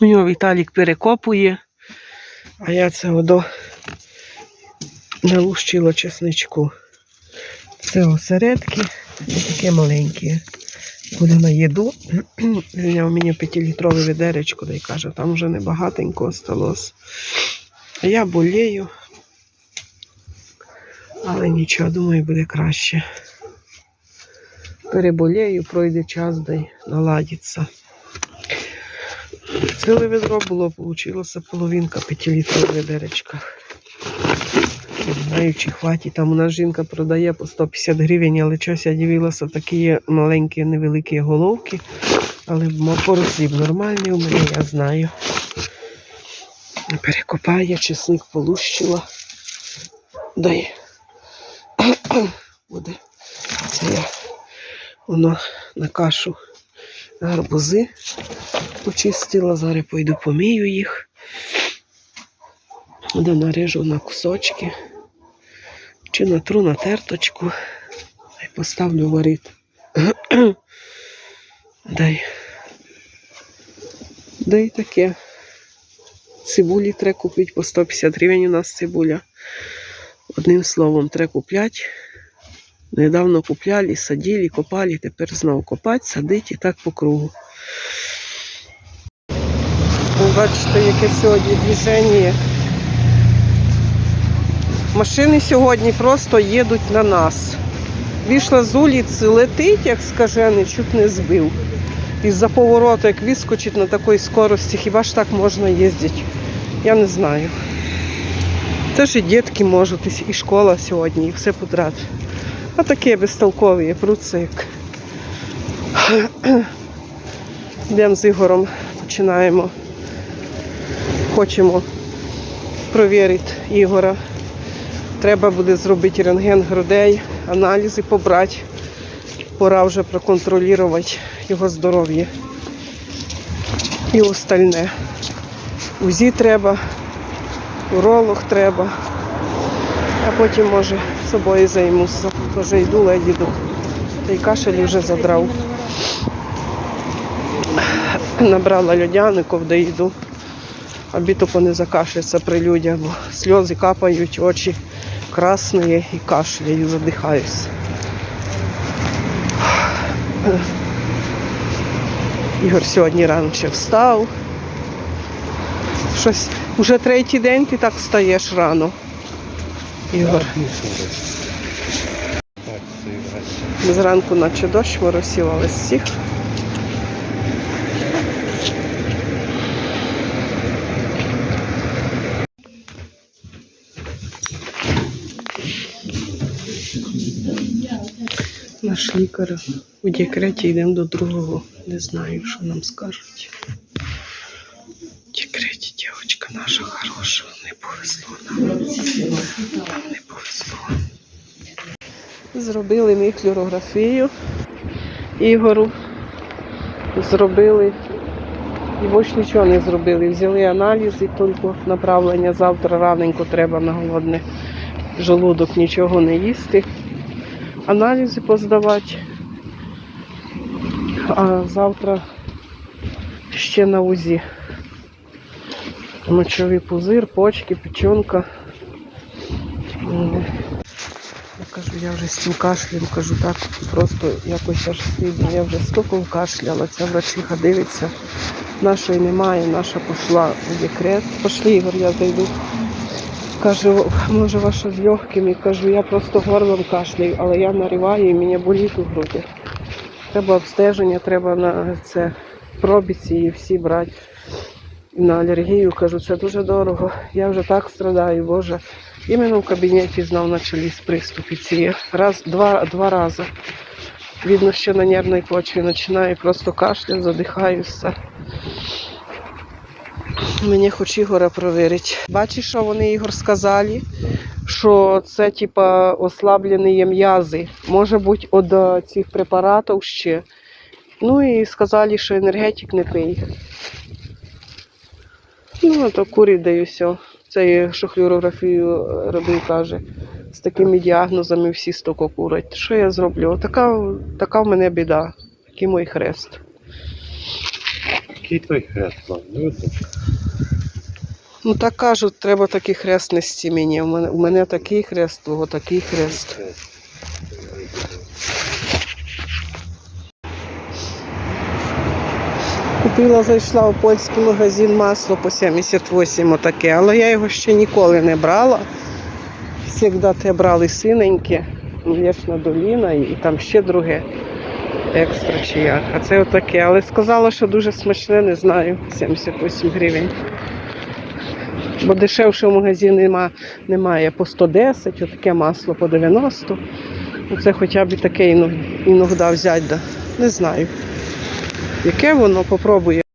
У нього Віталік перекопує, а я це одо налущила чесничку. Це осередки, таке маленькі. Буде на їду. Взяв мені п'ятилітрове відеречко, да й каже, там вже небагатенько осталось. Я болею. Але нічого, думаю, буде краще. Переболею, пройде час, да наладиться. Ціле відро було, вийшло половинка п'ятилітрового відеречка. Не знаю, чи хватить. Там у нас жінка продає по 150 гривень, але щось я дивилася, такі маленькі, невеликі головки. Але поросів нормальний у мене, я знаю. Перекопає, чесник полущила. Дай. Буде. Це я воно на кашу гарбузи почистила. Зараз пойду помію їх. Де нарежу на кусочки. Чи натру на терточку. Дай поставлю варити. Дай. Дай таке. Цибулі треба купити по 150 гривень у нас цибуля. Одним словом, треба купляти. Недавно купляли, садили, копали, тепер знову копати, садити і так по кругу. Ви Бачите, яке сьогодні движення. Машини сьогодні просто їдуть на нас. Вийшла з вулиці, летить, як скажений, чуть не збив. Із-за повороту, як вискочить на такій скорості, хіба ж так можна їздити? Я не знаю. Теж і дітки можуть, і- і школа сьогодні, і все подряд. А такі безтолкові, як. Йдемо з Ігорем, починаємо. Хочемо провірити Ігора. Треба буде зробити рентген грудей, аналізи побрати. Пора вже проконтролювати його здоров'я. І остальне. УЗІ треба, уролог треба. А потім, може, собою займуся. Тоже йду, ледь йду. Та й кашель вже задрав. Набрала льодяників, де йду. Аби тупо не закашляться при людях, бо сльози капають, очі красні і кашляю, задихаюся. Ігор сьогодні раніше встав. Щось уже третій день ти так встаєш рано. Ігор. Це Зранку наче дощ моросів, але всіх. Наш лікар у декреті йдемо до другого. Не знаю, що нам скажуть. Дівчинка наша хороша. Не повезло нам. Не повезло. Зробили ми флюорографію Ігору. Зробили. І більше нічого не зробили. Взяли аналізи, тільки направлення завтра раненько треба на голодний желудок нічого не їсти. Аналізи поздавати. А завтра ще на УЗІ. Мочовий пузир, почки, печінка. Я кажу, я вже з цим кашлем, кажу так, просто якось аж слідно. Я вже стоком кашляла, ця врачиха дивиться. Нашої немає, наша пішла у декрет. Пошли, Ігор, я зайду. Каже, може ваша з легкими. Кажу, я просто горлом кашляю, але я нариваю і мені болить у грудях. Треба обстеження, треба на це пробіці і всі брати. На алергію кажу, це дуже дорого. Я вже так страдаю, Боже. Іменно в кабінеті знов почались приступи ці. Раз, два, два рази. Видно, що на нервній почві починаю просто кашляти, задихаюся. Мені хоч Ігора провірити. Бачиш, що вони Ігор сказали? Що це типа ослаблені м'язи. Може бути від е, цих препаратів ще. Ну і сказали, що енергетик не пий. Ну, то курі даю все. Це що хлюорографію робив, каже. З такими діагнозами всі стоко курять. Що я зроблю? Така, така в мене біда. Такий мій хрест. Який той хрест? Ну. Ну так кажуть, треба такий хрест нести мені. У мене, у мене такий хрест, твого такий хрест. Купила, зайшла у польський магазин масло по 78 отаке, але я його ще ніколи не брала. Завжди те брали синеньке, млечна доліна і, там ще друге екстра чи як. А це отаке. Але сказала, що дуже смачне, не знаю. 78 гривень. Бо дешевше в магазині нема, немає по 110, отаке масло по 90. Оце хоча б і таке іно- іноді взяти. Да. Не знаю. Яке воно попробує.